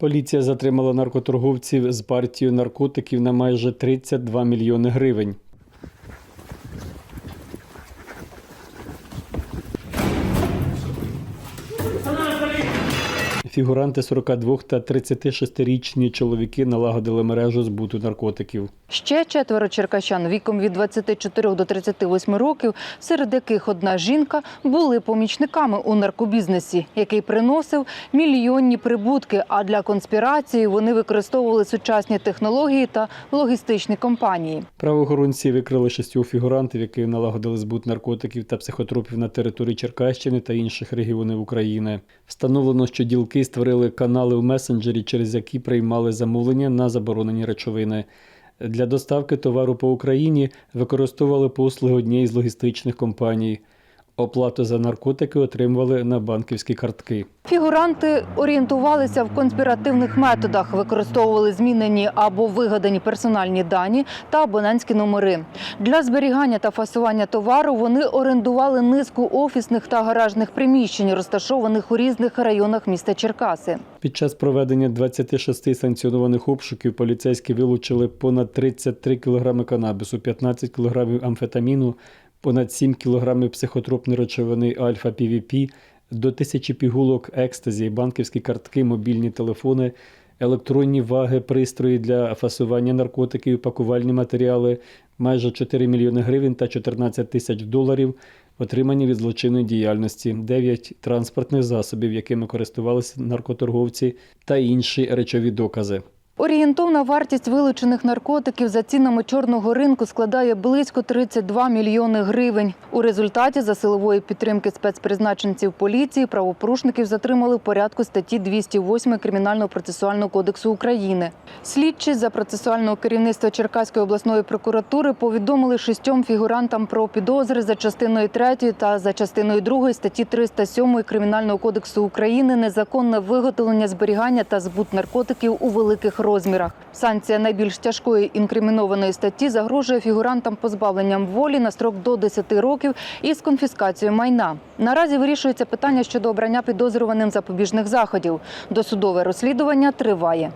Поліція затримала наркоторговців з партією наркотиків на майже 32 мільйони гривень. Фігуранти 42 та 36-річні чоловіки налагодили мережу збуту наркотиків. Ще четверо черкащан віком від 24 до 38 років, серед яких одна жінка, були помічниками у наркобізнесі, який приносив мільйонні прибутки. А для конспірації вони використовували сучасні технології та логістичні компанії. Правоохоронці викрили шістьох фігурантів, які налагодили збут наркотиків та психотропів на території Черкащини та інших регіонів України. Встановлено, що ділки створили канали в месенджері, через які приймали замовлення на заборонені речовини. Для доставки товару по Україні використовували послуги однієї з логістичних компаній. Оплату за наркотики отримували на банківські картки. Фігуранти орієнтувалися в конспіративних методах, використовували змінені або вигадані персональні дані та абонентські номери. Для зберігання та фасування товару вони орендували низку офісних та гаражних приміщень, розташованих у різних районах міста Черкаси. Під час проведення 26 санкціонованих обшуків поліцейські вилучили понад 33 кг канабісу, 15 кг амфетаміну, понад 7 кг психотропної речовини альфа-ПВП, до тисячі пігулок екстазі, банківські картки, мобільні телефони, електронні ваги, пристрої для фасування наркотиків, пакувальні матеріали, майже 4 мільйони гривень та 14 тисяч доларів, отримані від злочинної діяльності, 9 транспортних засобів, якими користувалися наркоторговці, та інші речові докази. Орієнтовна вартість вилучених наркотиків за цінами чорного ринку складає близько 32 мільйони гривень. У результаті за силової підтримки спецпризначенців поліції правопорушників затримали в порядку статті 208 Кримінального процесуального кодексу України. Слідчі за процесуального керівництва Черкаської обласної прокуратури повідомили шістьом фігурантам про підозри за частиною 3 та за частиною 2 статті 307 Кримінального кодексу України незаконне виготовлення, зберігання та збут наркотиків у великих розмірах. Санкція найбільш тяжкої інкримінованої статті загрожує фігурантам позбавленням волі на строк до 10 років із конфіскацією майна. Наразі вирішується питання щодо обрання підозрюваним запобіжних заходів. Досудове розслідування триває.